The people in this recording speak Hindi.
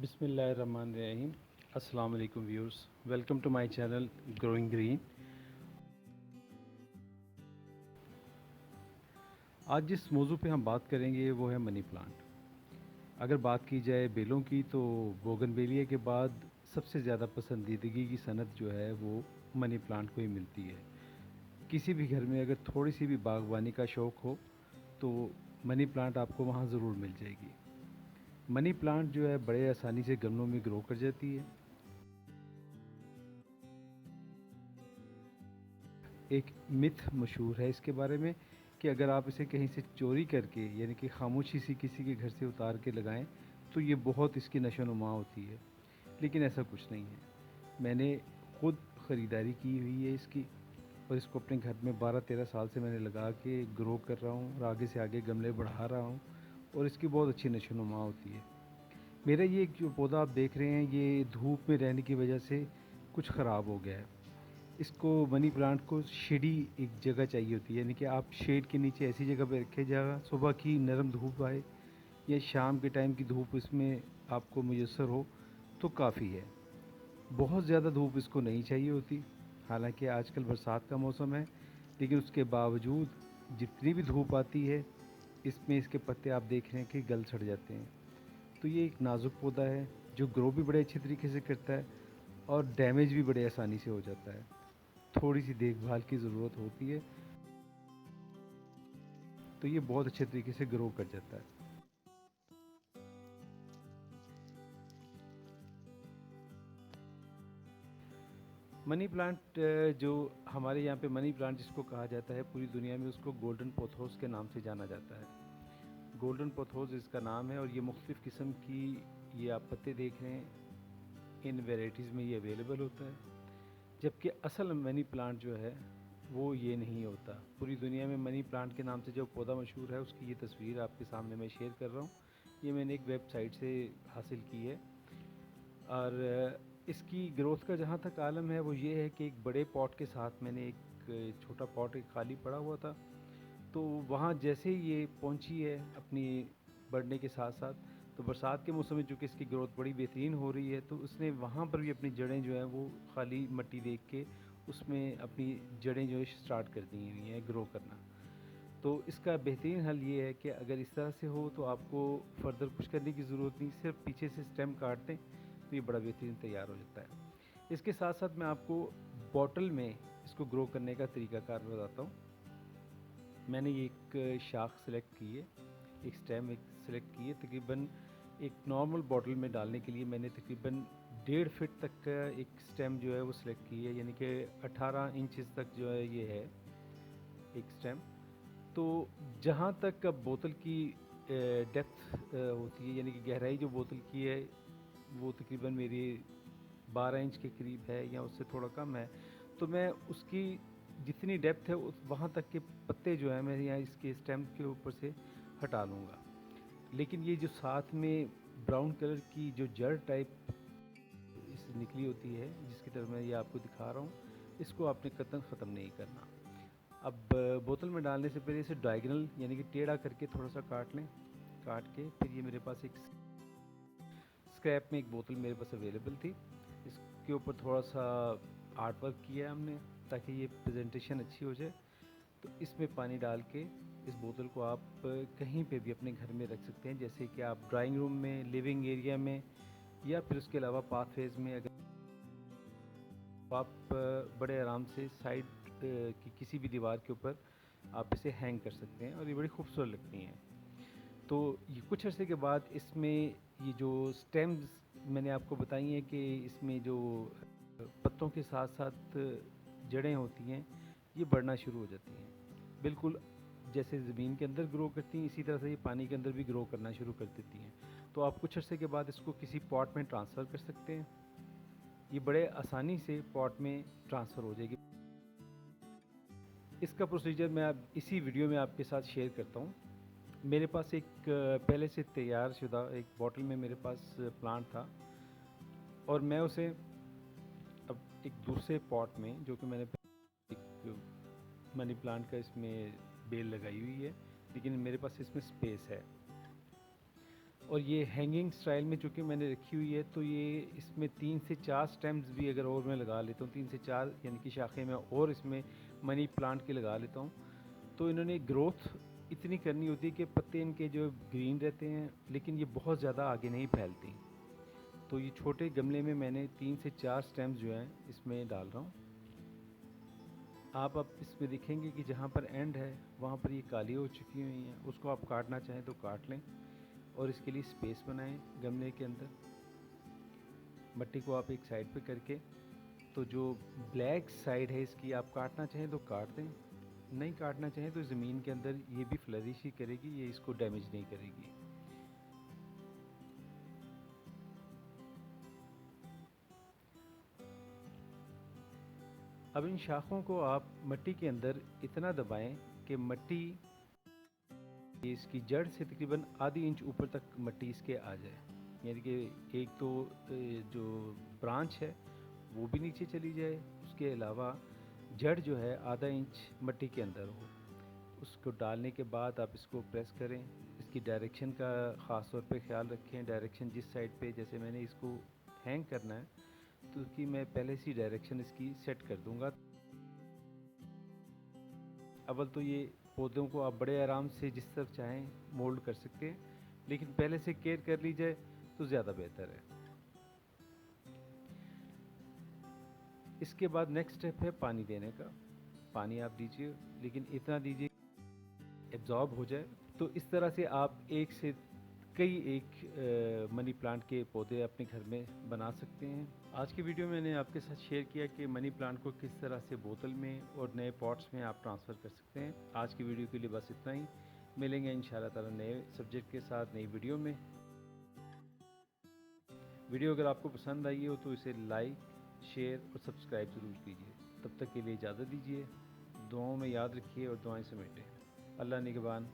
बिसमीम अस्सलाम वालेकुम viewers, welcome to my channel growing green. आज जिस मौजू पे हम बात करेंगे, वो है मनी प्लांट। अगर बात की जाए बेलों की तो बोगनबेलिया के बाद सबसे ज़्यादा पसंदीदगी की सनत जो है, वो मनी प्लांट को ही मिलती है। किसी भी घर में अगर थोड़ी सी भी बागवानी का शौक़ हो तो मनी प्लांट आपको वहाँ ज़रूर मिल जाएगी। मनी प्लांट जो है बड़े आसानी से गमलों में ग्रो कर जाती है। एक मिथ मशहूर है इसके बारे में कि अगर आप इसे कहीं से चोरी करके, यानी कि खामोशी सी किसी के घर से उतार के लगाएँ तो ये बहुत इसकी नशो नुमा होती है। लेकिन ऐसा कुछ नहीं है। मैंने खुद ख़रीदारी की हुई है इसकी और इसको अपने घर में 12-13 साल से मैंने लगा के ग्रो कर रहा हूँ और आगे से आगे गमले बढ़ा रहा हूँ। और इसकी बहुत अच्छी नशो नुमा होती है। मेरा ये जो पौधा आप देख रहे हैं, ये धूप में रहने की वजह से कुछ ख़राब हो गया है। इसको मनी प्लांट को शेडी एक जगह चाहिए होती है, यानी कि आप शेड के नीचे ऐसी जगह पर रखे जाएगा सुबह की नरम धूप आए या शाम के टाइम की धूप इसमें आपको मैसर हो तो काफ़ी है। बहुत ज़्यादा धूप इसको नहीं चाहिए होती। हालाँकि आजकल बरसात का मौसम है, लेकिन उसके बावजूद जितनी भी धूप आती है इसमें इसके पत्ते आप देख रहे हैं कि गल सड़ जाते हैं। तो ये एक नाजुक पौधा है, जो ग्रो भी बड़े अच्छे तरीके से करता है और डैमेज भी बड़े आसानी से हो जाता है। थोड़ी सी देखभाल की ज़रूरत होती है। तो ये बहुत अच्छे तरीके से ग्रो कर जाता है। मनी प्लांट जो हमारे यहाँ पे मनी प्लांट जिसको कहा जाता है, पूरी दुनिया में उसको गोल्डन पोथोस के नाम से जाना जाता है। गोल्डन पोथोस इसका नाम है और ये मुख्तफ़ किस्म की ये आप पत्ते देख रहे हैं। इन वेराइटीज़ में ये अवेलेबल होता है। जबकि असल मनी प्लांट जो है, वो ये नहीं होता। पूरी दुनिया में मनी प्लांट के नाम से जो पौधा मशहूर है, उसकी ये तस्वीर आपके सामने मैं शेयर कर रहा हूँ। ये मैंने एक वेबसाइट से हासिल की है। और इसकी ग्रोथ का जहाँ तक आलम है, वो ये है कि एक बड़े पॉट के साथ मैंने एक, छोटा पॉट एक खाली पड़ा हुआ था। तो वहाँ जैसे ये पहुँची है अपनी बढ़ने के साथ साथ तो बरसात के मौसम में चूँकि इसकी ग्रोथ बड़ी बेहतरीन हो रही है तो उसने वहाँ पर भी अपनी जड़ें जो हैं, वो खाली मिट्टी देख के उसमें अपनी जड़ें जो है स्टार्ट कर दी हुई हैं ग्रो करना। तो इसका बेहतरीन हल ये है कि अगर इस तरह से हो तो आपको फर्दर कुछ करने की ज़रूरत नहीं, सिर्फ़ पीछे से स्टेम काट दें ये बड़ा बेहतरीन तैयार हो जाता है। इसके साथ साथ मैं आपको बॉटल में इसको ग्रो करने का तरीकाकार बताता हूँ। मैंने ये एक शाख सेलेक्ट की है, एक स्टेम एक सेलेक्ट की है। तकरीबन एक नॉर्मल बॉटल में डालने के लिए मैंने तकरीबन डेढ़ फिट तक का एक स्टेम जो है वो सिलेक्ट की है। यानी कि 18 इंचज़ तक जो है ये है, एक स्टेम। तो जहाँ तक अब बोतल की डेप्थ होती है, यानी कि गहराई जो बोतल की है वो तकरीबन मेरी 12 इंच के करीब है या उससे थोड़ा कम है तो मैं उसकी जितनी डेप्थ है, उस, वहाँ तक के पत्ते जो है, मैं यहाँ इसके स्टेम के ऊपर से हटा लूँगा। लेकिन ये जो साथ में ब्राउन कलर की जो जड़ टाइप इस निकली होती है, जिसकी तरफ़ मैं ये आपको दिखा रहा हूँ, इसको आपने कतन ख़त्म नहीं करना। अब, बोतल में डालने से पहले इसे डायगनल यानी कि टेढ़ा करके थोड़ा सा काट लें, काट के, फिर ये मेरे पास एक स्क्रैप में एक बोतल मेरे पास अवेलेबल थी। इसके ऊपर थोड़ा सा आर्ट वर्क किया है हमने, ताकि ये प्रेजेंटेशन अच्छी हो जाए। तो इसमें पानी डाल के इस बोतल को आप कहीं पे भी अपने घर में रख सकते हैं, जैसे कि आप ड्राइंग रूम में लिविंग एरिया में, या फिर उसके अलावा पाथवेज में अगर आप बड़े आराम से साइड की किसी भी दीवार के ऊपर आप इसे हैंग कर सकते हैं, और ये बड़ी खूबसूरत लगती हैं। तो ये कुछ अर्से के बाद इसमें ये जो स्टेम्स मैंने आपको बताई हैं कि इसमें जो पत्तों के साथ साथ जड़ें होती हैं, ये बढ़ना शुरू हो जाती हैं। बिल्कुल जैसे ज़मीन के अंदर ग्रो करती हैं, इसी तरह से ये पानी के अंदर भी ग्रो करना शुरू कर देती हैं। तो आप कुछ अर्से के बाद इसको किसी पॉट में ट्रांसफ़र कर सकते हैं। ये बड़े आसानी से पॉट में ट्रांसफ़र हो जाएगी। इसका प्रोसीजर मैं अब इसी वीडियो में आपके साथ शेयर करता हूँ। मेरे पास एक, पहले से तैयार शुदा एक बॉटल में मेरे पास प्लांट था और मैं उसे अब एक दूसरे पॉट में, जो कि मैंने एक मनी प्लांट का इसमें बेल लगाई हुई है, लेकिन मेरे पास इसमें स्पेस है। और ये हैंगिंग स्टाइल में चूँकि मैंने रखी हुई है तो ये इसमें तीन से चार स्टेम्स भी अगर और मैं लगा लेता हूँ, तीन से चार, यानी कि शाखें मैं और इसमें मनी प्लांट की लगा लेता हूँ तो इन्होंने ग्रोथ इतनी करनी होती है कि पत्ते इनके जो ग्रीन रहते हैं, लेकिन ये बहुत ज़्यादा आगे नहीं फैलती। तो ये छोटे गमले में मैंने तीन से चार स्टेम्स जो हैं, इसमें डाल रहा हूँ। आप अब इसमें देखेंगे कि जहाँ पर एंड है, वहाँ पर ये काली हो चुकी हुई हैं। उसको आप काटना चाहें तो काट लें और इसके लिए स्पेस बनाएँ गमले के अंदर। मट्टी को आप एक साइड पे करके तो जो ब्लैक साइड है इसकी आप काटना चाहें तो काट दें। नहीं काटना चाहें तो ज़मीन के अंदर ये भी फ्लरिश ही करेगी, ये इसको डैमेज नहीं करेगी। अब इन शाखों को आप मिट्टी के अंदर इतना दबाएँ कि मिट्टी इसकी जड़ से तकरीबन आधी इंच ऊपर तक मिट्टी इसके आ जाए। यानी कि एक तो जो ब्रांच है, वो भी नीचे चली जाए। उसके अलावा जड़ जो है आधा इंच मिट्टी के अंदर हो। उसको डालने के बाद आप इसको प्रेस करें। इसकी डायरेक्शन का ख़ास तौर पे ख्याल रखें। डायरेक्शन जिस साइड पे जैसे मैंने इसको हैंग करना है तो उसकी मैं पहले से डायरेक्शन इसकी सेट कर दूँगा। अवल तो ये पौधों को आप बड़े आराम से जिस तरफ़ चाहें मोल्ड कर सकते हैं, लेकिन पहले से केयर कर ली जाए तो ज़्यादा बेहतर है। इसके बाद नेक्स्ट स्टेप है पानी देने का। पानी आप दीजिए, लेकिन इतना दीजिए एब्जॉर्ब हो जाए। तो इस तरह से आप एक से कई एक मनी प्लांट के पौधे अपने घर में बना सकते हैं। आज की वीडियो में मैंने आपके साथ शेयर किया कि मनी प्लांट को किस तरह से बोतल में और नए पॉट्स में आप ट्रांसफ़र कर सकते हैं। आज की वीडियो के लिए बस इतना ही। मिलेंगे इन ताला नए सब्जेक्ट के साथ, नई वीडियो में। वीडियो अगर आपको पसंद आई हो तो इसे लाइक शेयर और सब्सक्राइब ज़रूर कीजिए। तब तक के लिए इजाज़त दीजिए। दुआओं में याद रखिए और दुआएँ समेटें। अल्लाह निगबान